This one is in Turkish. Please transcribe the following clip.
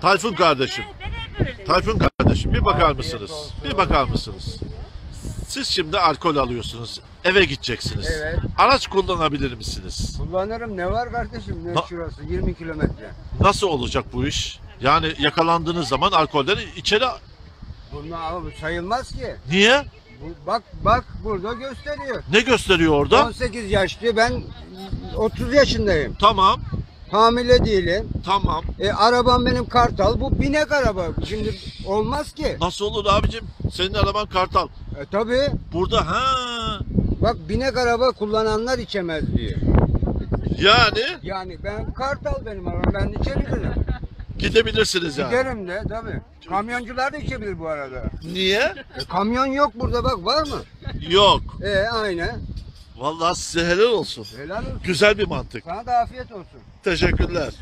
Tayfun kardeşim. Tayfun kardeşim bir bakar mısınız? Bir bakar mısınız? Siz şimdi alkol alıyorsunuz. Eve gideceksiniz. Evet. Araç kullanabilir misiniz? Kullanırım ne var kardeşim ne Na- şurası 20 kilometre. Nasıl olacak bu iş? Yani yakalandığınız zaman alkolden içeri... Bunlar abi sayılmaz ki. Niye? Bu, bak bak burada gösteriyor. Ne gösteriyor orada? 18 yaşlı ben 30 yaşındayım. Tamam, Hamile değilim. tamam. E, arabam benim kartal bu binek araba. Şimdi olmaz ki. Nasıl olur abicim? Senin araban Kartal. E, tabii Burada ha bak binek araba kullananlar içemez diyor. yani Yani ben kartal benim arabam ben içebilirim. gidebilirsiniz yani. Giderim de tabii. Kamyoncular da içebilir bu arada. Niye? E, kamyon yok burada bak var mı? Yok. E aynen. Vallahi size helal olsun. Helal olsun. Güzel bir mantık. Sana da afiyet olsun. Teşekkürler.